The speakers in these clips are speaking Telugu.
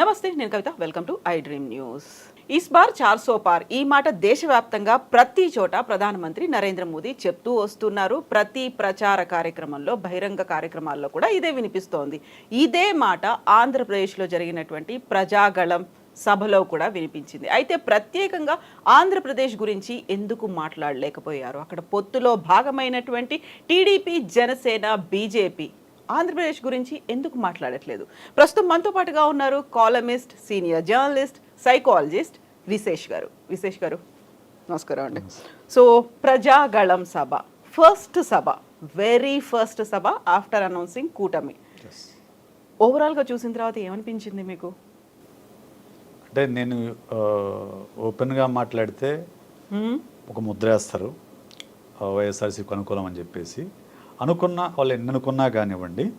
నమస్తే నేను Kavitha. Welcome to I dream news is బార్ చార్ సో పార్ ఈ మాట దేశవ్యాప్తంగా ప్రతి చోట ప్రధానమంత్రి నరేంద్ర మోదీ చెప్తూ వస్తున్నారు. ప్రతి ప్రచార కార్యక్రమంలో బహిరంగ కార్యక్రమాల్లో కూడా ఇదే వినిపిస్తోంది. ఇదే మాట ఆంధ్రప్రదేశ్లో జరిగినటువంటి ప్రజాగళం సభలో కూడా వినిపించింది. అయితే ప్రత్యేకంగా ఆంధ్రప్రదేశ్ గురించి ఎందుకు మాట్లాడలేకపోయారు? అక్కడ పొత్తులో భాగమైనటువంటి టీడీపీ జనసేన బీజేపీ ఆంధ్రప్రదేశ్ గురించి ఎందుకు మాట్లాడట్లేదు? ప్రస్తుతం మనతో పాటుగా ఉన్నారు columnist senior journalist psychologist Vishesh గారు. విశేష్ గారు నమస్కారం అండి. సో ప్రజాగళం సభ ఫస్ట్ సభ వెరీ ఫస్ట్ సభ ఆఫ్టర్ అనౌన్సింగ్ కూటమి. ఓవరాల్గా చూసిన తర్వాత ఏమనిపించింది మీకు? అంటే నేను ఓపెన్గా మాట్లాడితే? ఒక ముద్ర వేస్తారు. వైఎస్ఆర్సీకి అనుకూలం అని చెప్పేసి. అనుకున్న వాళ్ళు ఎన్ని అనుకున్నా కానివ్వండి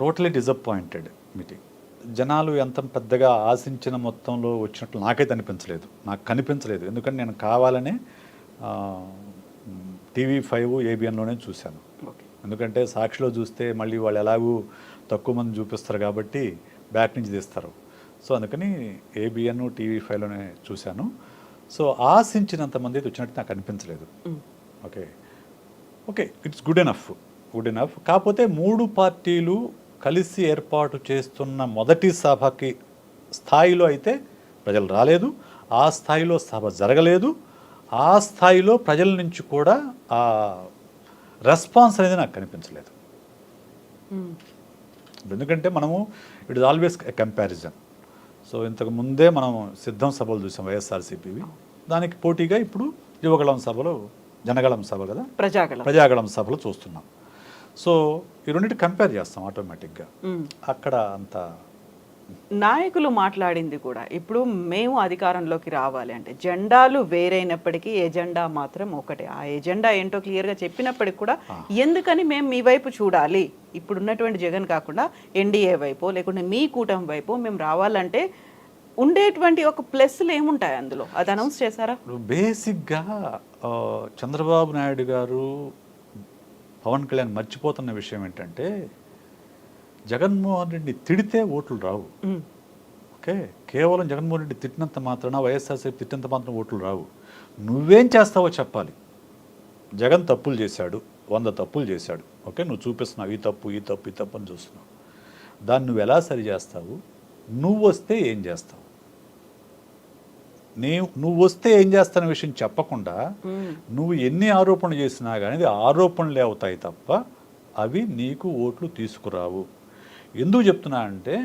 టోటలీ డిసప్పాయింటెడ్ మీటింగ్ జనాలు ఎంత పెద్దగా ఆశించిన మొత్తంలో వచ్చినట్లు నాకైతే అనిపించలేదు. నాకు కనిపించలేదు. ఎందుకంటే నేను కావాలనే టీవీ ఫైవ్ ఏబిఎన్లోనే చూశాను. ఎందుకంటే సాక్షిలో చూస్తే మళ్ళీ వాళ్ళు ఎలాగూ తక్కువ మంది చూపిస్తారు కాబట్టి బ్యాక్ నుంచి తీస్తారు. సో అందుకని ఏబిఎన్ టీవీ ఫైవ్లోనే చూశాను. సో ఆశించినంత మంది అయితే వచ్చినట్టు నాకు అనిపించలేదు. Okay. Okay it's good enough good enough కాకపోతే మూడు పార్టీలు కలిసి ఏర్పాటు చేస్తున్న మొదటి సభకి స్థాయిలో అయితే ప్రజలు రాలేదు ఆ స్థాయిలో సభ జరగలేదు. ఆ స్థాయిలో ప్రజల నుంచి కూడా ఆ రెస్పాన్స్ అనేది నాకు కనిపించలేదు. హ్మ్. ఎందుకంటే మనము it is always comparison so ఇంతకు ముందే మనం సిద్ధం సభలు చూసాం వైఎస్ఆర్సీపీవి. దానికి పోటీగా ఇప్పుడు యువగళం సభలు జనగళం సభ కదా? ప్రజాగళం. ప్రజాగళం సభలు చూస్తున్నాం. సో ఈ రెండింటి కంపేర్ చేస్తాం ఆటోమేటిక్గా. అక్కడ అంత నాయకులు మాట్లాడింది కూడా ఇప్పుడు మేము అధికారంలోకి రావాలి అంటే జెండాలు వేరైనప్పటికీ ఎజెండా మాత్రం ఒకటే. ఆ ఎజెండా ఏంటో క్లియర్గా చెప్పినప్పటికి కూడా ఎందుకని మేము మీ వైపు చూడాలి? ఇప్పుడు ఉన్నటువంటి జగన్ కాకుండా ఎన్డీఏ వైపు లేకుంటే మీ కూటమి వైపు మేము రావాలంటే ఉండేటువంటి ఒక ప్లస్లు ఏముంటాయి అందులో? అది అనౌన్స్ చేశారా? బేసిక్గా చంద్రబాబు నాయుడు గారు పవన్ కళ్యాణ్ మర్చిపోతున్న విషయం ఏంటంటే జగన్మోహన్ రెడ్డి తిడితే ఓట్లు రావు. ఓకే? కేవలం జగన్మోహన్ రెడ్డి తిట్టినంత మాత్రాన వైఎస్ఆర్సీపీ తిట్టినంత మాత్రం ఓట్లు రావు. నువ్వేం చేస్తావో చెప్పాలి. జగన్ తప్పులు చేశాడు వంద తప్పులు చేశాడు. ఓకే? నువ్వు చూపిస్తున్నావు ఈ తప్పు ఈ తప్పు ఈ తప్పు అని చూస్తున్నావు. దాన్ని నువ్వు ఎలా సరి చేస్తావు? నువ్వు వస్తే ఏం చేస్తావు? నీ నువ్వు వస్తే ఏం చేస్తాన విషయం చెప్పకుండా. నువ్వు ఎన్ని ఆరోపణలు చేసినా కానీ అది ఆరోపణలే అవుతాయి తప్ప అవి నీకు ఓట్లు తీసుకురావు. ఎందుకు చెప్తున్నా అంటే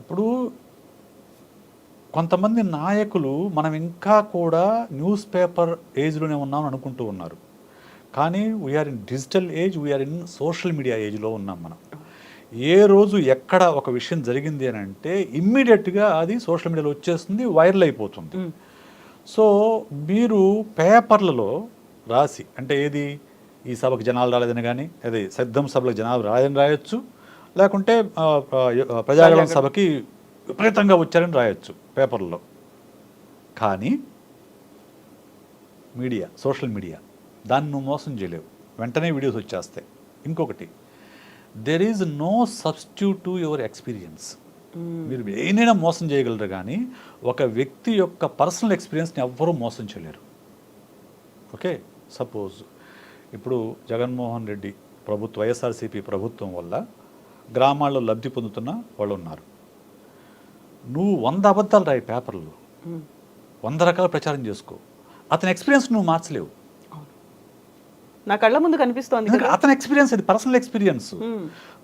ఇప్పుడు కొంతమంది నాయకులు మనం ఇంకా కూడా న్యూస్ పేపర్ ఏజ్లోనే ఉన్నామని అనుకుంటూ ఉన్నారు. కానీ we're in digital age we're in social media ఏజ్లో ఉన్నాం మనం. ఏ రోజు ఎక్కడ ఒక విషయం జరిగింది అని అంటే ఇమ్మీడియట్గా అది సోషల్ మీడియాలో వచ్చేస్తుంది వైరల్ అయిపోతుంది. సో మీరు పేపర్లలో రాసి అంటే ఏది? ఈ సభకు జనాలు రాలేదని కానీ అదే సిద్ధం సభలకు జనాలు రాలేదని రాయొచ్చు. లేకుంటే ప్రజాగళం సభకి విపరీతంగా వచ్చారని రాయొచ్చు పేపర్లో కానీ మీడియా సోషల్ మీడియా దాన్ని నువ్వు మోసం చేయలేవు. వెంటనే వీడియోస్ వచ్చేస్తాయి. ఇంకొకటి there is no substitute to your experience మీరు ఏనైనా మోసం చేయగలరు కానీ ఒక వ్యక్తి యొక్క పర్సనల్ ఎక్స్పీరియన్స్ని ఎవ్వరూ మోసం చేయలేరు. ఓకే సపోజ్ ఇప్పుడు జగన్మోహన్ రెడ్డి ప్రభుత్వ వైఎస్ఆర్సీపీ ప్రభుత్వం వల్ల గ్రామాల్లో లబ్ధి పొందుతున్న వాళ్ళు ఉన్నారు. నువ్వు వంద అబద్ధాలు రాయి పేపర్లో. మ్. వంద రకాల ప్రచారం చేసుకో. అతని ఎక్స్పీరియన్స్ నువ్వు మార్చలేవు. నా కళ్ళ ముందు కనిపిస్తోంది అతని ఎక్స్పీరియన్స్ అది పర్సనల్ ఎక్స్పీరియన్స్.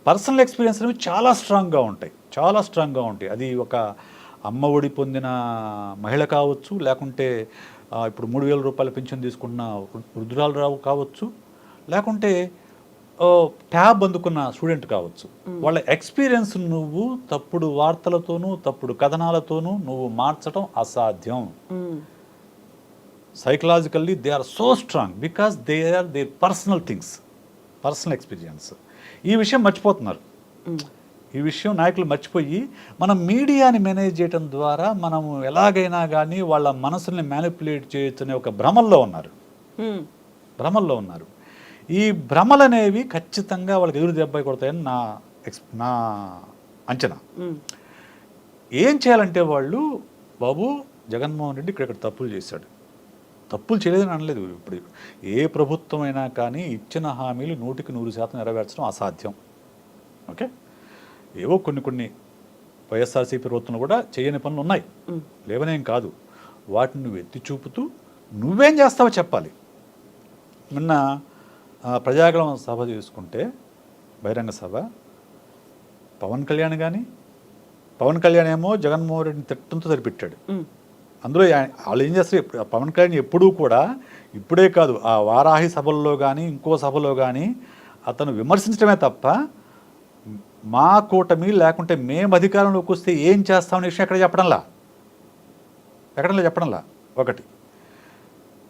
పర్సనల్ ఎక్స్పీరియన్స్ అనేవి చాలా స్ట్రాంగ్గా ఉంటాయి. చాలా స్ట్రాంగ్గా ఉంటాయి. అది ఒక అమ్మ ఒడి పొందిన మహిళ కావచ్చు లేకుంటే ఇప్పుడు మూడు వేల రూపాయల పెన్షన్ తీసుకున్న వృద్ధురాలు కావచ్చు లేకుంటే ట్యాబ్ అందుకున్న స్టూడెంట్ కావచ్చు. వాళ్ళ ఎక్స్పీరియన్స్ నువ్వు తప్పుడు వార్తలతోనూ తప్పుడు కథనాలతోనూ నువ్వు మార్చడం అసాధ్యం. Psychologically they are so strong because they are they personal things personal experience ఈ విషయం మర్చిపోతున్నారు. ఈ విషయం నాయకులు మర్చిపోయి మనం మీడియాని మేనేజ్ చేయడం ద్వారా మనము ఎలాగైనా కానీ వాళ్ళ మనసుల్ని మ్యానిపులేట్ చేయొచ్చు అనే ఒక భ్రమల్లో ఉన్నారు. భ్రమల్లో ఉన్నారు ఈ భ్రమలు అనేవి ఖచ్చితంగా వాళ్ళకి ఎదురు దెబ్బ కొడతాయని నా ఎక్స్ నా అంచనా. ఏం చేయాలంటే వాళ్ళు బాబు జగన్మోహన్ రెడ్డి ఇక్కడ ఇక్కడ తప్పులు చేశాడు తప్పులు చేయలేదని అనలేదు. ఇప్పుడు ఏ ప్రభుత్వం అయినా కానీ ఇచ్చిన హామీలు నూటికి నూరు శాతం నెరవేర్చడం అసాధ్యం. ఓకే? ఏవో కొన్ని కొన్ని వైఎస్ఆర్సీపీ ప్రభుత్వంలో కూడా చేయని పనులు ఉన్నాయి. లేవనేం కాదు. వాటిని నువ్వు ఎత్తి చూపుతూ నువ్వేం చేస్తావో చెప్పాలి. నిన్న ప్రజాగళం సభ చేసుకుంటే బహిరంగ సభ పవన్ కళ్యాణ్ కానీ పవన్ కళ్యాణ్ ఏమో జగన్మోహన్ రెడ్డిని తిట్టంతో సరిపెట్టాడు. అందులో వాళ్ళు ఏం చేస్తారు? పవన్ కళ్యాణ్ ఎప్పుడూ కూడా ఇప్పుడే కాదు ఆ వారాహి సభల్లో కానీ ఇంకో సభలో కానీ అతను విమర్శించడమే తప్ప మా కూటమి లేకుంటే మేము అధికారంలోకి వస్తే ఏం చేస్తామనే విషయం ఎక్కడ చెప్పడంలా? ఎక్కడంలో చెప్పడంలా? ఒకటి.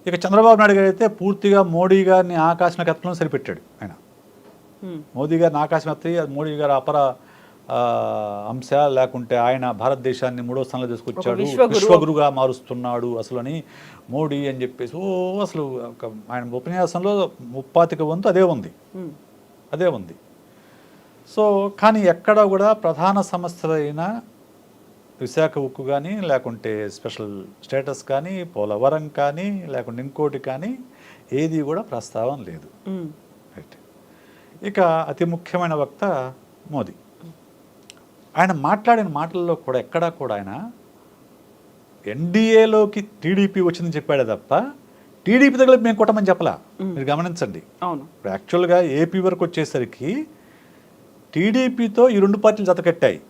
ఇక చంద్రబాబు నాయుడు గారు అయితే పూర్తిగా మోడీ గారిని ఆకాశంలోకి ఎత్తడం సరిపెట్టాడు ఆయన. మోదీ గారిని ఆకాశం ఎత్తి మోడీ గారు అపర అంశ లేకుంటే ఆయన భారతదేశాన్ని మూడో స్థానంలో తీసుకొచ్చాడు విశ్వగురు. విశ్వగురుగా మారుస్తున్నాడు అసలు అని మోడీ అని చెప్పేసి ఓ అసలు ఆయన ఉపన్యాసంలో ముప్పాతిక వంతు అదే ఉంది. అదే ఉంది సో కానీ ఎక్కడ కూడా ప్రధాన సమస్యలైన విశాఖ ఉక్కు కానీ లేకుంటే స్పెషల్ స్టేటస్ కానీ పోలవరం కానీ లేకుంటే ఇంకోటి కానీ ఏది కూడా ప్రస్తావన లేదు. రైట్ ఇక అతి ముఖ్యమైన వక్త మోదీ ఆయన మాట్లాడిన మాటల్లో కూడా ఎక్కడా కూడా ఆయన ఎన్డీఏలోకి టీడీపీ వచ్చిందని చెప్పాడే తప్ప టీడీపీ దగ్గర మేము కొట్టమని చెప్పలా. మీరు గమనించండి. అవును. ఇప్పుడు యాక్చువల్గా ఏపీ వరకు వచ్చేసరికి టీడీపీతో ఈ రెండు పార్టీలు జతకట్టాయి.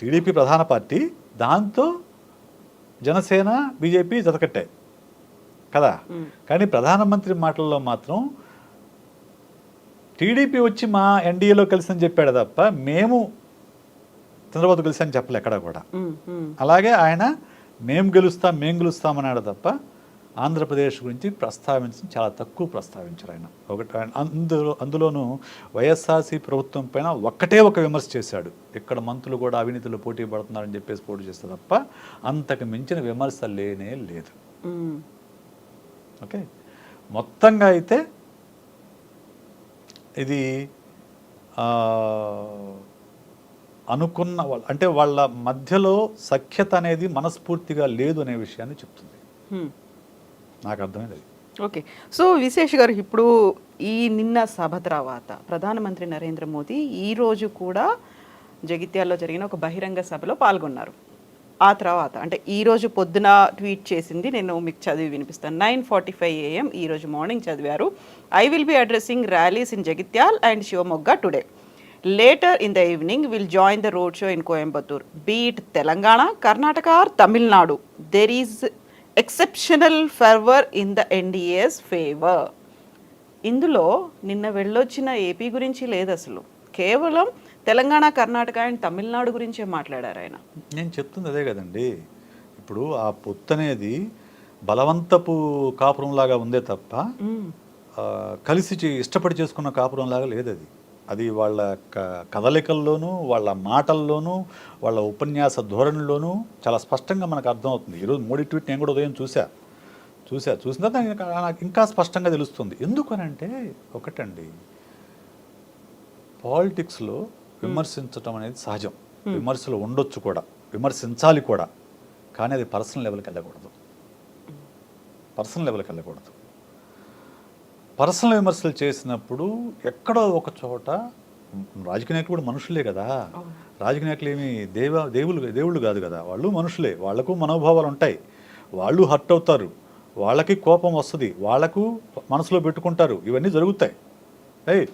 టీడీపీ ప్రధాన పార్టీ దాంతో జనసేన బీజేపీ జతకట్టాయి. కదా. కానీ ప్రధానమంత్రి మాటల్లో మాత్రం టీడీపీ వచ్చి మా ఎన్డీఏలో కలిసి చెప్పాడు తప్ప మేము చంద్రబాబు అని చెప్పలే ఎక్కడ కూడా. అలాగే ఆయన మేము గెలుస్తాం మేము గెలుస్తామన్నాడు తప్ప ఆంధ్రప్రదేశ్ గురించి ప్రస్తావించడం చాలా తక్కువ ప్రస్తావించారు ఆయన. ఒకటి ఆయన అందులో అందులోనూ వైఎస్ఆర్సీ ప్రభుత్వం పైన ఒక్కటే ఒక విమర్శ చేశాడు. ఇక్కడ మంత్రులు కూడా అవినీతిలో పోటీ పడుతున్నారని చెప్పేసి పోటీ చేస్తే తప్ప అంతకు మించిన విమర్శ లేనే లేదు. ఓకే? మొత్తంగా అయితే ఇది అనుకున్న వాళ్ళ అంటే వాళ్ళ మధ్యలో సఖ్యత అనేది మనస్ఫూర్తిగా లేదు అనే విషయాన్ని చెప్తుంది. నాకు అర్థమైంది ఓకే. సో విశేష్ గారు ఇప్పుడు ఈ నిన్న సభ తర్వాత ప్రధానమంత్రి నరేంద్ర మోదీ ఈ రోజు కూడా జగిత్యాల్లో జరిగిన ఒక బహిరంగ సభలో పాల్గొన్నారు. ఆ తర్వాత అంటే ఈ రోజు పొద్దున ట్వీట్ చేసింది నేను మీకు చదివి వినిపిస్తాను. నైన్ ఫార్టీ ఫైవ్ ఏఎం ఈ రోజు మార్నింగ్ చదివారు. I will be addressing rallies in Jagtial and Shivamogga today. Later in the evening will join the road show in Coimbatore be it Telangana Karnataka or Tamil Nadu there is exceptional fervour in the NDA's favour ఇందులో నిన్న వెళ్ళొచ్చిన ఏపీ గురించి లేదు అసలు. కేవలం తెలంగాణ కర్ణాటక అండ్ తమిళనాడు గురించే మాట్లాడారు ఆయన. నేను చెప్తుంది అదే కదండి. ఇప్పుడు ఆ పొత్తు అనేది బలవంతపు కాపురం లాగా ఉందే తప్ప కలిసి ఇష్టపడి చేసుకున్న కాపురం లాగా లేదు అది అది వాళ్ళ క- కదలికల్లోనూ వాళ్ళ మాటల్లోనూ వాళ్ళ ఉపన్యాస ధోరణిలోనూ చాలా స్పష్టంగా మనకు అర్థమవుతుంది. ఈరోజు మోడీ ట్వీట్ నేను కూడా ఉదయం చూసా చూసా చూసిన తర్వాత నాకు ఇంకా- నాకు ఇంకా స్పష్టంగా తెలుస్తుంది. ఎందుకనంటే ఒకటండి పాలిటిక్స్లో విమర్శించటం అనేది సహజం. విమర్శలు ఉండొచ్చు కూడా. విమర్శించాలి కూడా. కానీ అది పర్సనల్ లెవెల్కి వెళ్ళకూడదు. పర్సనల్ లెవెల్కి వెళ్ళకూడదు. పర్సనల్ విమర్శలు చేసినప్పుడు ఎక్కడో ఒక చోట రాజకీయ నాయకులు కూడా మనుషులే కదా. రాజకీయ నాయకులు ఏమి దేవ దేవుళ్ళు దేవుళ్ళు కాదు కదా. వాళ్ళు మనుషులే. వాళ్ళకు మనోభావాలు ఉంటాయి. వాళ్ళు హర్ట్ అవుతారు. వాళ్ళకి కోపం వస్తుంది. వాళ్ళకు మనసులో పెట్టుకుంటారు. ఇవన్నీ జరుగుతాయి. రైట్.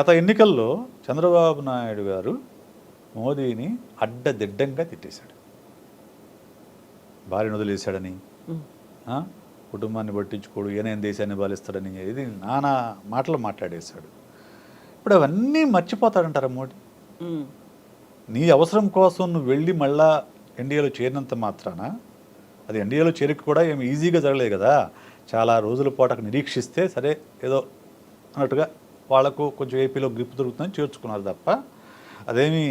గత ఎన్నికల్లో చంద్రబాబు నాయుడు గారు మోదీని అడ్డదిడ్డంగా తిట్టేశాడు. భార్యను వదిలేశాడని? కుటుంబాన్ని పట్టించుకోడు ఏనేం దేశాన్ని పాలిస్తాడని ఇది నానా మాటలు మాట్లాడేశాడు. ఇప్పుడు అవన్నీ మర్చిపోతాడంటారా మోడీ. నీ అవసరం కోసం నువ్వు వెళ్ళి మళ్ళా ఎన్డీఏలో చేరినంత మాత్రాన అది ఎన్డీఏలో చేరిక కూడా ఏమి ఈజీగా జరగలేదు కదా. చాలా రోజుల పాటు నిరీక్షిస్తే సరే ఏదో అన్నట్టుగా వాళ్ళకు కొంచెం ఏపీలో గ్రిప్ దొరుకుతుందని చేర్చుకున్నారు తప్ప అదేమి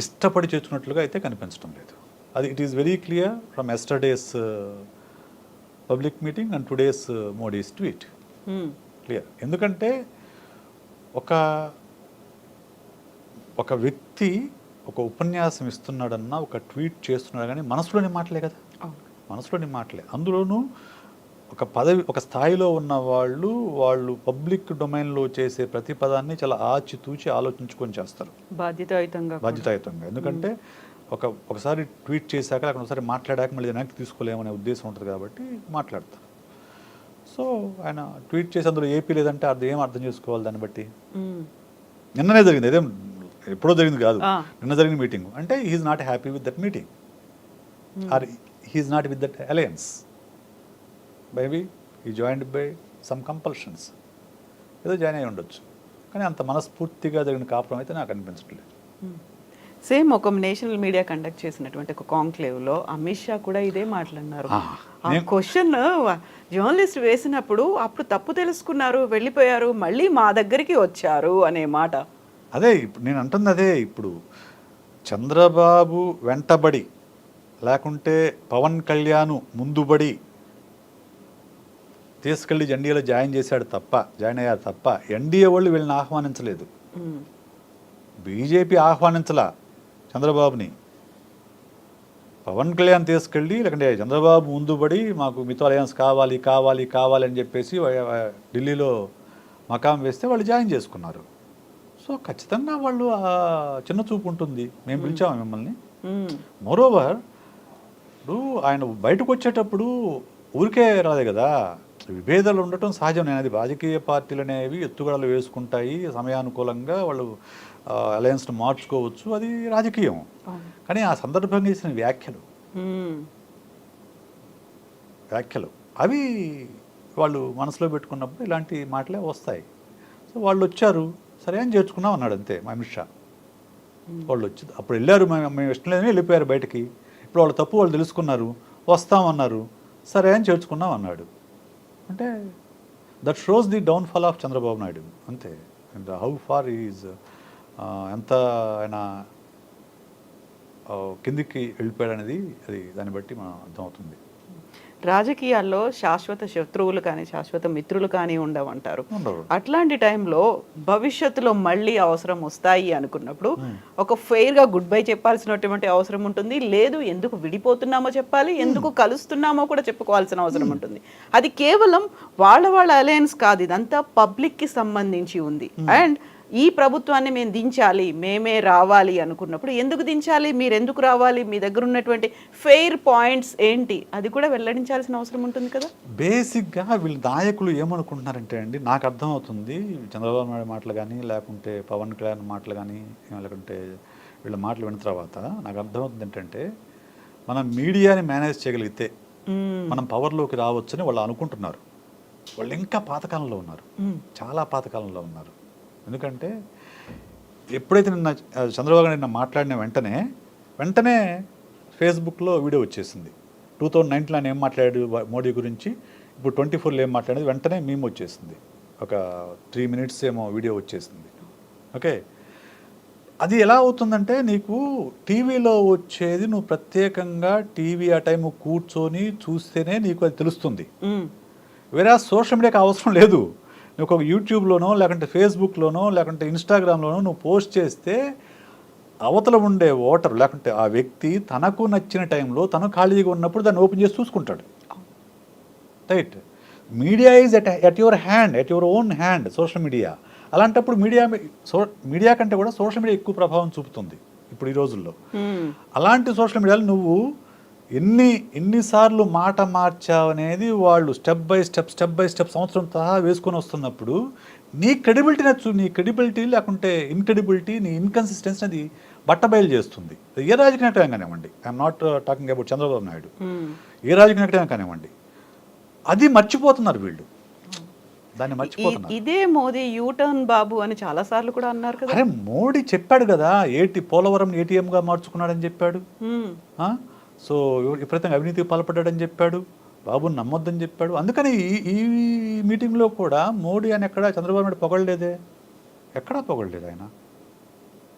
ఇష్టపడి చేర్చుకున్నట్లుగా అయితే కనిపించడం లేదు. అది it is very clear from yesterday's public meeting and today's Modi's tweet. Hmm. Clear. ఎందుకంటే ఒక ఒక వ్యక్తి ఒక ఉపన్యాసం ఇస్తున్నాడన్నా ఒక ట్వీట్ చేస్తున్నాడు కానీ మనసులోని మాటలే కదా. మనసులోని మాటలే. అందులోనూ ఒక పదవి ఒక స్థాయిలో ఉన్న వాళ్ళు వాళ్ళు పబ్లిక్ డొమైన్లో చేసే ప్రతి పదాన్ని చాలా ఆచితూచి ఆలోచించుకొని చేస్తారు. బాధ్యతాయుతంగా. బాధ్యతాయుతంగా. ఎందుకంటే ఒక ఒకసారి ట్వీట్ చేశాక లేకపోతే ఒకసారి మాట్లాడాక మళ్ళీ వెనక్కి తీసుకోలేమనే ఉద్దేశం ఉంటుంది కాబట్టి మాట్లాడతారు సో ఆయన ట్వీట్ చేసి అందులో ఏపీ లేదంటే అర్థం ఏం అర్థం చేసుకోవాలి దాన్ని బట్టి. నిన్ననే జరిగింది. ఇదేం ఎప్పుడో జరిగింది కాదు. నిన్న జరిగిన మీటింగ్. అంటే he's not happy with that meeting or he's not with that alliance maybe he joined by some compulsions ఏదో జాయిన్ అయి ఉండొచ్చు. కానీ అంత మనస్ఫూర్తిగా జరిగిన కాపురం అయితే నాకు అనిపించట్లేదు. సేమ్ ఒక నేషనల్ మీడియా కండక్ట్ చేసినటువంటి ఒక కాంక్లేవ్లో అమిత్ షా కూడా ఇదే మాట్లాడినారు ఆ, క్వశ్చన్ జర్నలిస్ట్ వేసినప్పుడు అప్పుడు తప్పు తెలుసుకున్నారు వెళ్ళిపోయారు మళ్ళీ మా దగ్గరికి వచ్చారు అనే మాట. అదే ఇప్పుడు నేను అంటుంది అదే ఇప్పుడు చంద్రబాబు వెంటబడి లేకుంటే పవన్ కళ్యాణ్ ముందుబడి తీసుకెళ్ళి ఎన్డీఏలో జాయిన్ చేశాడు తప్ప జాయిన్ అయ్యారు తప్ప ఎన్డీఏ వాళ్ళు వీళ్ళని ఆహ్వానించలేదు. బీజేపీ ఆహ్వానించలా. చంద్రబాబుని. పవన్ కళ్యాణ్ తీసుకెళ్ళి లేకుంటే చంద్రబాబు ముందుబడి మాకు మీతో అలయన్స్ కావాలి కావాలి కావాలి అని చెప్పేసి ఢిల్లీలో మకాం వేస్తే వాళ్ళు జాయిన్ చేసుకున్నారు. సో ఖచ్చితంగా వాళ్ళు ఆ చిన్న చూపు ఉంటుంది. మేము పిలిచాము మిమ్మల్ని? మ్మ్. మోరోవర్ ఇప్పుడు ఆయన బయటకు వచ్చేటప్పుడు ఊరికే రాలే కదా. విభేదాలు ఉండటం సహజం. అది రాజకీయ పార్టీలు అనేవి ఎత్తుగడలు వేసుకుంటాయి. సమయానుకూలంగా వాళ్ళు అలయన్స్ను మార్చుకోవచ్చు. అది రాజకీయం. కానీ ఆ సందర్భంగా చేసిన వ్యాఖ్యలు. వ్యాఖ్యలు. అవి వాళ్ళు మనసులో పెట్టుకున్నప్పుడు ఇలాంటి మాటలే వస్తాయి. సో వాళ్ళు వచ్చారు. సరే అని చేర్చుకున్నాం అన్నాడు అంతే మా అమిత్ షా వాళ్ళు వచ్చి అప్పుడు వెళ్ళారు. మేము మేము ఇష్టం లేదని వెళ్ళిపోయారు బయటికి. ఇప్పుడు వాళ్ళు తప్పు వాళ్ళు తెలుసుకున్నారు. వస్తామన్నారు సరే అని చేర్చుకున్నాం అన్నాడు. అంటే that shows the downfall of Chandrababu Naidu అంతే. అండ్ హౌ ఫార్ ఈజ్ ఎంత ఆయన కిందికి వెళ్ళిపోయాడు అనేది అది దాన్ని బట్టి మనం అర్థమవుతుంది. రాజకీయాల్లో శాశ్వత శత్రువులు కానీ శాశ్వత మిత్రులు కానీ ఉండవంటారు. అట్లాంటి టైంలో భవిష్యత్తులో మళ్ళీ అవసరం వస్తాయి అనుకున్నప్పుడు ఒక ఫెయిర్గా గుడ్ బై చెప్పాల్సినటువంటి అవసరం ఉంటుంది. లేదు ఎందుకు విడిపోతున్నామో చెప్పాలి ఎందుకు కలుస్తున్నామో కూడా చెప్పుకోవాల్సిన అవసరం ఉంటుంది. అది కేవలం వాళ్ళ వాళ్ళ అలయన్స్ కాదు ఇదంతా పబ్లిక్కి సంబంధించి ఉంది. అండ్ ఈ ప్రభుత్వాన్ని మేము దించాలి మేమే రావాలి అనుకున్నప్పుడు ఎందుకు దించాలి? మీరు ఎందుకు రావాలి? మీ దగ్గర ఉన్నటువంటి ఫెయిర్ పాయింట్స్ ఏంటి? అది కూడా వెల్లడించాల్సిన అవసరం ఉంటుంది కదా? బేసిక్గా వీళ్ళ నాయకులు ఏమనుకుంటున్నారంటే అండి నాకు అర్థమవుతుంది చంద్రబాబు నాయుడు మాటలు కానీ లేకుంటే పవన్ కళ్యాణ్ మాటలు కానీ లేకుంటే వీళ్ళ మాటలు విన్న తర్వాత నాకు అర్థమవుతుంది ఏంటంటే మనం మీడియాని మేనేజ్ చేయగలిగితే. మనం పవర్లోకి రావచ్చని వాళ్ళు అనుకుంటున్నారు. వాళ్ళు ఇంకా పాతకాలంలో ఉన్నారు. చాలా పాతకాలంలో ఉన్నారు. ఎందుకంటే ఎప్పుడైతే నిన్న చంద్రబాబు నిన్న మాట్లాడిన వెంటనే వెంటనే ఫేస్బుక్లో వీడియో వచ్చేసింది. టూ థౌజండ్ నైన్టీన్లో ఆయన ఏం మాట్లాడాడు మోడీ గురించి? ఇప్పుడు ట్వంటీ ఫోర్లో ఏం మాట్లాడేది వెంటనే మేము వచ్చేసింది. ఒక త్రీ మినిట్స్ ఏమో వీడియో వచ్చేసింది. ఓకే? అది ఎలా అవుతుందంటే నీకు టీవీలో వచ్చేది నువ్వు ప్రత్యేకంగా టీవీ ఆ టైం కూర్చొని చూస్తేనే నీకు అది తెలుస్తుంది. వేరే సోషల్ మీడియాకి అవసరం లేదు. నువ్వు ఒక యూట్యూబ్లోనో లేకుంటే ఫేస్బుక్లోనో లేకుంటే ఇన్స్టాగ్రామ్లోనో నువ్వు పోస్ట్ చేస్తే అవతల ఉండే ఓటర్ లేకుంటే ఆ వ్యక్తి తనకు నచ్చిన టైంలో తను ఖాళీగా ఉన్నప్పుడు దాన్ని ఓపెన్ చేసి చూసుకుంటాడు. Right media is at at your hand at your own hand social media అలాంటప్పుడు మీడియా సో మీడియా కంటే కూడా సోషల్ మీడియా ఎక్కువ ప్రభావం చూపుతుంది ఇప్పుడు ఈ రోజుల్లో. మ్మ్. అలాంటి సోషల్ మీడియాలో నువ్వు ఎన్ని ఎన్నిసార్లు మాట మార్చావు అనేది వాళ్ళు step by step step by step సంవత్సరం సహా వేసుకొని వస్తున్నప్పుడు నీ క్రెడిబిలిటీ నచ్చు నీ క్రెడిబిలిటీ లేకుంటే ఇన్క్రెడిబిలిటీ నీ ఇన్కన్సిస్టెన్సీ అది బట్టబయలు చేస్తుంది ఏ రాజకీయ నాయకుడైనా కానివ్వండి I'm not talking about Chandrababu Naidu hmm. ఏ రాజకీయ నాయకుడైనా కానివ్వండి అది మర్చిపోతున్నారు వీళ్ళు దాన్ని మర్చిపోతున్నారు ఇదే మోదీ యూటర్న్ బాబు అని చాలా సార్లు కూడా అన్నారు కదా అరే మోడీ చెప్పాడు కదా ఏటి పోలవరం ఏటీఎంగా మార్చుకున్నాడని చెప్పాడు. ఆ? సో విపరీతంగా అవినీతికి పాల్పడ్డాడని చెప్పాడు. బాబుని నమ్మొద్దని చెప్పాడు. అందుకని ఈ ఈ మీటింగ్లో కూడా మోడీ అని ఎక్కడ చంద్రబాబు నాయుడు పొగడలేదే. ఎక్కడా పొగడలేదు ఆయన.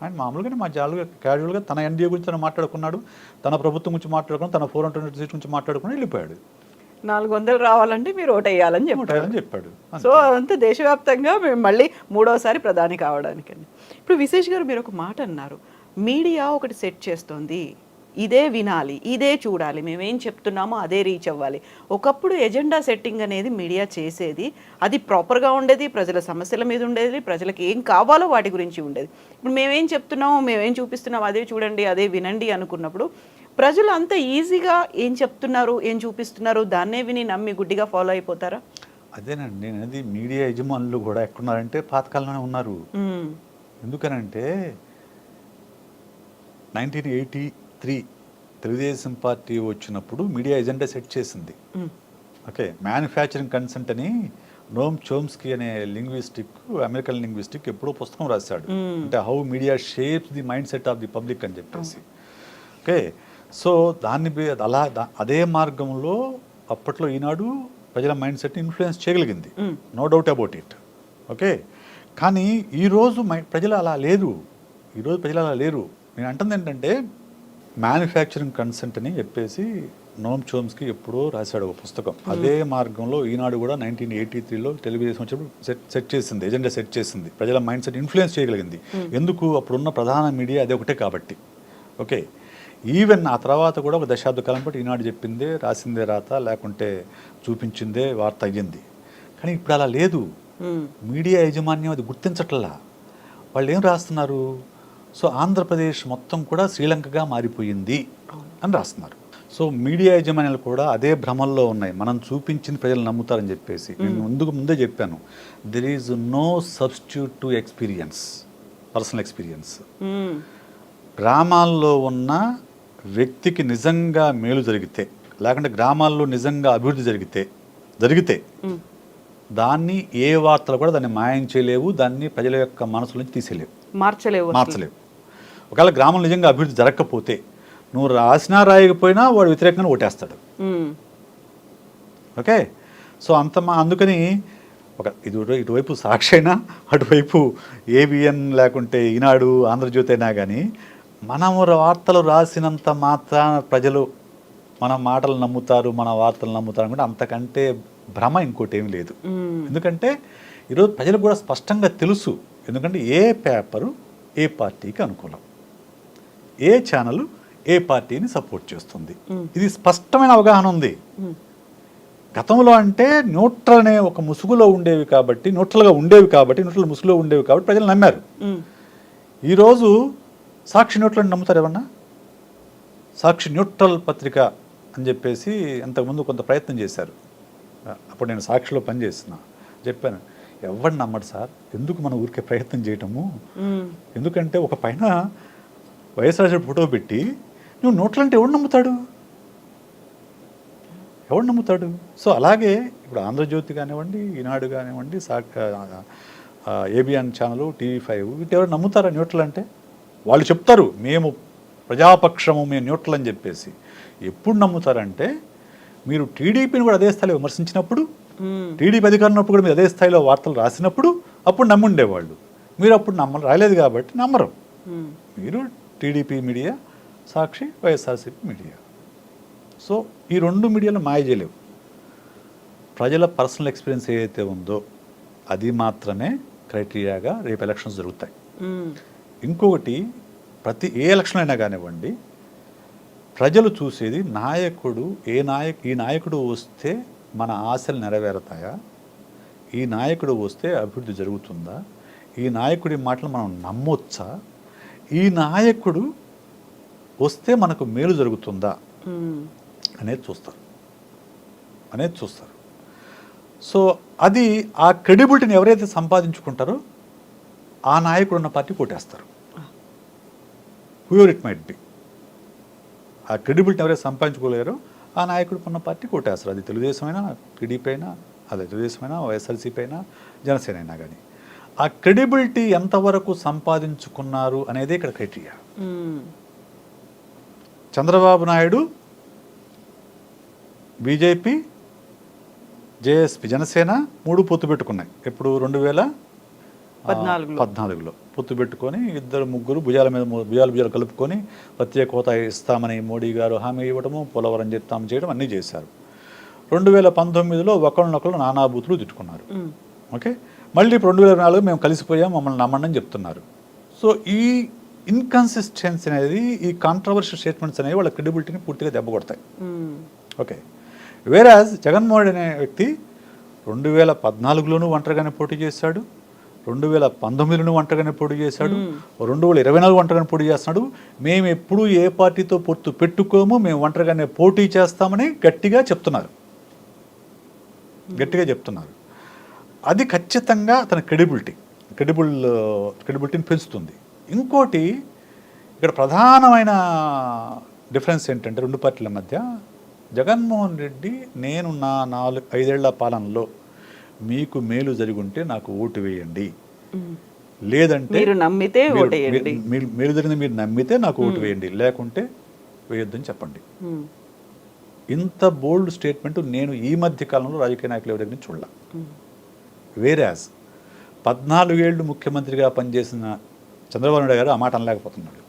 ఆయన మామూలుగానే మా జాలుగా క్యాజువల్గా తన ఎన్డీఏ గురించి తను మాట్లాడుకున్నాడు. తన ప్రభుత్వం గురించి మాట్లాడుకున్నాడు. తన ఫోర్ హండ్రెడ్ సీట్స్ గురించి మాట్లాడుకుని వెళ్ళిపోయాడు. నాలుగు వందలు రావాలంటే మీరు ఓటు వేయాలని చెప్పారు చెప్పాడు. సో అదంతా దేశవ్యాప్తంగా మేము మళ్ళీ మూడోసారి ప్రధాని కావడానికని. ఇప్పుడు విశేష్ గారు మీరు ఒక మాట అన్నారు. మీడియా ఒకటి సెట్ చేస్తోంది. ఇదే వినాలి ఇదే చూడాలి మేమేం చెప్తున్నామో అదే రీచ్ అవ్వాలి. ఒకప్పుడు ఎజెండా సెట్టింగ్ అనేది మీడియా చేసేది అది ప్రాపర్గా ఉండేది ప్రజల సమస్యల మీద ఉండేది ప్రజలకు ఏం కావాలో వాటి గురించి ఉండేది. ఇప్పుడు మేమేం చెప్తున్నామో మేమేం చూపిస్తున్నాం అదే చూడండి అదే వినండి అనుకున్నప్పుడు ప్రజలు అంత ఈజీగా ఏం చెప్తున్నారు ఏం చూపిస్తున్నారు దాన్నే విని నమ్మి గుడ్డిగా ఫాలో అయిపోతారా? అదేనండి నేను అనేది మీడియా యజమానులు కూడా ఎక్కడున్నారంటే పాతకాలంలోనే ఉన్నారు. ఎందుకనంటే nineteen eighty three Telugu Desam party వచ్చినప్పుడు మీడియా ఎజెండా సెట్ చేసింది. ఓకే మ్యానుఫ్యాక్చరింగ్ కన్సెంట్ అని నోమ్ చోమ్స్కీ అనే లింగ్విస్టిక్ అమెరికన్ లింగ్విస్టిక్ ఎప్పుడో పుస్తకం రాశాడు. అంటే how media shapes the mind set of the public అని చెప్పేసి. ఓకే సో దాన్ని అలా అదే మార్గంలో అప్పట్లో ఈనాడు ప్రజల మైండ్ సెట్ని ఇన్ఫ్లుయెన్స్ చేయగలిగింది. No doubt about it. Okay కానీ ఈరోజు మై ప్రజలు అలా లేరు. ఈరోజు ప్రజలు అలా లేరు. నేను అంటుంది ఏంటంటే మ్యానుఫ్యాక్చరింగ్ కన్సెంట్ అని చెప్పేసి నోమ్ చోమ్స్కి ఎప్పుడో రాశాడు ఒక పుస్తకం. అదే మార్గంలో ఈనాడు కూడా నైన్టీన్ ఎయిటీ త్రీలో తెలుగుదేశం వచ్చినప్పుడు సెట్ సెట్ చేసింది ఎజెండా సెట్ చేసింది. ప్రజల మైండ్ సెట్ ఇన్ఫ్లుయెన్స్ చేయగలిగింది. ఎందుకు? అప్పుడున్న ప్రధాన మీడియా అదే ఒకటే కాబట్టి. ఓకే. ఈవెన్ ఆ తర్వాత కూడా ఒక దశాబ్ద కాలం పాటు ఈనాడు చెప్పిందే రాసిందే రాత లేకుంటే చూపించిందే వార్త అయ్యింది. కానీ ఇప్పుడు అలా లేదు. మీడియా యాజమాన్యం అది గుర్తించట్లా. వాళ్ళు ఏం రాస్తున్నారు? సో ఆంధ్రప్రదేశ్ మొత్తం కూడా శ్రీలంకగా మారిపోయింది అని రాస్తున్నారు. సో మీడియా యాజమాన్యాలు కూడా అదే భ్రమల్లో ఉన్నాయి. మనం చూపించింది ప్రజలు నమ్ముతారని చెప్పేసి. నేను ముందుకు ముందే చెప్పాను. There is no substitute to experience personal experience. గ్రామాల్లో ఉన్న వ్యక్తికి నిజంగా మేలు జరిగితే లేకుంటే గ్రామాల్లో నిజంగా అభివృద్ధి జరిగితే జరిగితే. దాన్ని ఏ వార్తలు కూడా దాన్ని మాయం చేయలేవు దాన్ని ప్రజల యొక్క మనసుల నుంచి తీసేయలేవు. మార్చలేవు. మార్చలేవు. ఒకవేళ గ్రామం నిజంగా అభివృద్ధి జరగకపోతే నువ్వు రాసినా రాయకపోయినా వాడు వ్యతిరేకంగా ఓటేస్తాడు. ఓకే? సో అంత మా అందుకని ఒక ఇది ఇటువైపు సాక్షి అయినా అటువైపు ఏబిఎన్ లేకుంటే ఈనాడు ఆంధ్రజ్యోతి అయినా కానీ మనము వార్తలు రాసినంత మాత్రాన ప్రజలు మన మాటలు నమ్ముతారు మన వార్తలు నమ్ముతారు అనుకుంటే అంతకంటే భ్రమ ఇంకోటి ఏమీ లేదు. ఎందుకంటే ఈరోజు ప్రజలకు కూడా స్పష్టంగా తెలుసు. ఎందుకంటే ఏ పేపరు ఏ పార్టీకి అనుకూలం. ఏ ఛానల్ ఏ పార్టీని సపోర్ట్ చేస్తుంది. ఇది స్పష్టమైన అవగాహన ఉంది. గతంలో అంటే న్యూట్రల్ అనే ఒక ముసుగులో ఉండేవి కాబట్టి న్యూట్రల్గా ఉండేవి కాబట్టి న్యూట్రల్ ముసుగులో ఉండేవి కాబట్టి ప్రజలు నమ్మారు మ్మ్. ఈరోజు సాక్షి న్యూట్రల్ నమ్ముతారు ఏమన్నా సాక్షి న్యూట్రల్ పత్రిక అని చెప్పేసి అంతకుముందు కొంత ప్రయత్నం చేశారు అప్పుడు నేను సాక్షిలో పనిచేస్తున్నా చెప్పాను ఎవరిని నమ్మడు సార్ ఎందుకు మన ఊరికే ప్రయత్నం చేయటము. ఎందుకంటే ఒక పైన వైఎస్ఆర్ ఫోటో పెట్టి నువ్వు నోట్లు అంటే ఎవడు నమ్ముతాడు? ఎవడు నమ్ముతాడు? సో అలాగే ఇప్పుడు ఆంధ్రజ్యోతి కానివ్వండి ఈనాడు కానివ్వండి సా ఏబిఎన్ ఛానల్ టీవీ ఫైవ్ వీటి ఎవరు నమ్ముతారా న్యూట్రల్ అంటే వాళ్ళు చెప్తారు మేము ప్రజాపక్షము మేము న్యూట్రల్ అని చెప్పేసి. ఎప్పుడు నమ్ముతారంటే మీరు టీడీపీని కూడా అదే స్థాయిలో విమర్శించినప్పుడు. టీడీపీ అధికారం ఉన్నప్పుడు కూడా మీరు అదే స్థాయిలో వార్తలు రాసినప్పుడు అప్పుడు నమ్ముండేవాళ్ళు. మీరు అప్పుడు నమ్మ రాలేదు కాబట్టి నమ్మరు. మ్మ్. మీరు TDP media Sakshi YSRCP media. So ఈ రెండు మీడియాలు మాయ చేయలేవు. ప్రజల పర్సనల్ ఎక్స్పీరియన్స్ ఏదైతే ఉందో అది మాత్రమే క్రైటీరియాగా రేపు ఎలక్షన్స్ జరుగుతాయి. ఇంకొకటి ప్రతి ఏ ఎలక్షన్ అయినా కానివ్వండి ప్రజలు చూసేది నాయకుడు ఏ నాయక్ ఈ నాయకుడు వస్తే మన ఆశలు నెరవేరుతాయా? ఈ నాయకుడు వస్తే అభివృద్ధి జరుగుతుందా? ఈ నాయకుడి మాటలు మనం నమ్మొచ్చా? ఈ నాయకుడు వస్తే మనకు మేలు జరుగుతుందా. అనేది చూస్తారు. అనేది చూస్తారు. సో అది ఆ క్రెడిబిలిటీని ఎవరైతే సంపాదించుకుంటారో ఆ నాయకుడు ఉన్న పార్టీ కొట్టేస్తారు హూయర్ ఇట్ మైట్ బి ఆ క్రెడిబిలిటీని ఎవరైతే సంపాదించుకోలేరో ఆ నాయకుడు ఉన్న పార్టీ కొట్టేస్తారు అది తెలుగుదేశం అయినా టీడీపీ అయినా అదే తెలుగుదేశం అయినా వైఎస్ఆర్సీపీ అయినా జనసేన అయినా కానీ ఆ క్రెడిబిలిటీ ఎంతవరకు సంపాదించుకున్నారు అనేది ఇక్కడ criteria. Chandrababu Naidu BJP JSP Janasena మూడు పొత్తు పెట్టుకున్నాయి. ఎప్పుడు? రెండు వేల పద్నాలుగులో. పొత్తు పెట్టుకొని ఇద్దరు ముగ్గురు భుజాల మీద భుజాలు భుజాలు కలుపుకొని ప్రత్యేక హోదా ఇస్తామని మోడీ గారు హామీ ఇవ్వడము పోలవరం చెప్తాం చేయడం అన్నీ చేశారు. రెండు వేల పంతొమ్మిదిలో ఒకళ్ళనొకళ్ళు నానాభూతులు తిట్టుకున్నారు. ఓకే? మళ్ళీ ఇప్పుడు రెండు వేల నాలుగు మేము కలిసిపోయాం మమ్మల్ని నమ్మండి అని చెప్తున్నారు. సో ఈ ఇన్కన్సిస్టెన్సీ అనేది ఈ కాంట్రవర్షియల్ స్టేట్మెంట్స్ అనేవి వాళ్ళ క్రెడిబిలిటీని పూర్తిగా దెబ్బ కొడతాయి. ఓకే. వేరాజ్ జగన్మోహన్ అనే వ్యక్తి రెండు వేల పద్నాలుగులోనూ ఒంటరిగానే పోటీ చేశాడు రెండు వేల పంతొమ్మిదిలోనూ ఒంటరిగానే పోటీ చేశాడు రెండు వేల ఇరవై నాలుగు ఒంటరిగానే పోటీ చేస్తున్నాడు. మేము ఎప్పుడూ ఏ పార్టీతో పొత్తు పెట్టుకోము మేము ఒంటరిగానే పోటీ చేస్తామని గట్టిగా చెప్తున్నారు. గట్టిగా చెప్తున్నారు. అది ఖచ్చితంగా తన క్రెడిబిలిటీ క్రెడిబుల్ క్రెడిబిలిటీని పెంచుతుంది. ఇంకోటి ఇక్కడ ప్రధానమైన డిఫరెన్స్ ఏంటంటే రెండు పార్టీల మధ్య జగన్మోహన్ రెడ్డి నేను నా నాలుగు ఐదేళ్ళ పాలనలో మీకు మేలు జరిగి ఉంటే నాకు ఓటు వేయండి. లేదంటే మీరు నమ్మితే మేలు జరిగింది మీరు నమ్మితే నాకు ఓటు వేయండి. లేకుంటే వేయొద్దని చెప్పండి. ఇంత బోల్డ్ స్టేట్మెంట్ నేను ఈ మధ్య కాలంలో రాజకీయ నాయకులు ఎవరి నుంచి చూడలే. వేరాజ్ పద్నాలుగేళ్ళు ముఖ్యమంత్రిగా పనిచేసిన చంద్రబాబు నాయుడు గారు ఆ మాట అనలేకపోతున్నాడు.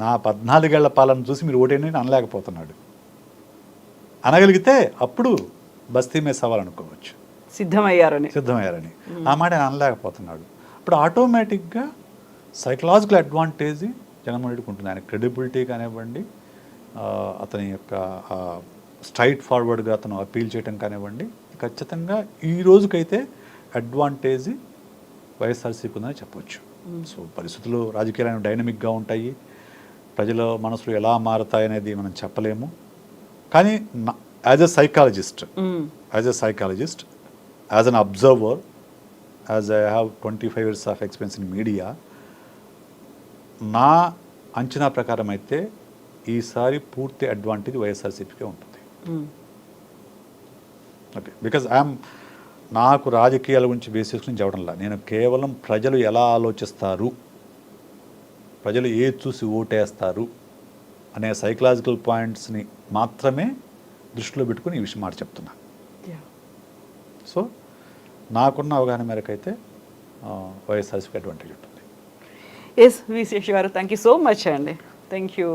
నా పద్నాలుగేళ్ళ పాలన చూసి మీరు ఓటేయండి అని అనలేకపోతున్నాడు. అనగలిగితే అప్పుడు బస్తీ మీద సవాల్ అనుకోవచ్చు సిద్ధమయ్యారని. సిద్ధమయ్యారని ఆ మాట ఆయన అనలేకపోతున్నాడు. ఇప్పుడు ఆటోమేటిక్గా సైకలాజికల్ అడ్వాంటేజ్ జగన్మోహన్ రెడ్డికి ఉంటుంది. ఆయన క్రెడిబిలిటీ కానివ్వండి అతని యొక్క స్ట్రైట్ ఫార్వర్డ్గా అతను అపీల్ చేయడం కానివ్వండి ఖచ్చితంగా ఈ రోజుకైతే అడ్వాంటేజ్ వైఎస్ఆర్సీకి ఉందని చెప్పొచ్చు. సో పరిస్థితులు రాజకీయాలు డైనమిక్గా ఉంటాయి. ప్రజల మనసులు ఎలా మారుతాయి అనేది మనం చెప్పలేము. కానీ as a psychologist. As a psychologist as an observer as I have twenty five years of experience in media నా అంచనా ప్రకారం అయితే ఈసారి పూర్తి అడ్వాంటేజ్ వైఎస్ఆర్సీపీకే ఉంటుంది. ఓకే. బికాజ్ ఐఎమ్ నాకు రాజకీయాల గురించి బేస్ చేసుకుని చెప్పడంలా నేను కేవలం ప్రజలు ఎలా ఆలోచిస్తారు? ప్రజలు ఏది చూసి ఓటేస్తారు? అనే సైకలాజికల్ పాయింట్స్ని మాత్రమే దృష్టిలో పెట్టుకుని ఈ విషయం మాట చెప్తున్నా. సో నాకున్న అవగాహన మేరకు అయితే వైఎస్ఆర్సీపీ అడ్వాంటేజ్ ఉంటుంది. ఎస్ విశేష్ గారు థ్యాంక్ యూ సో మచ్ అండి. Thank you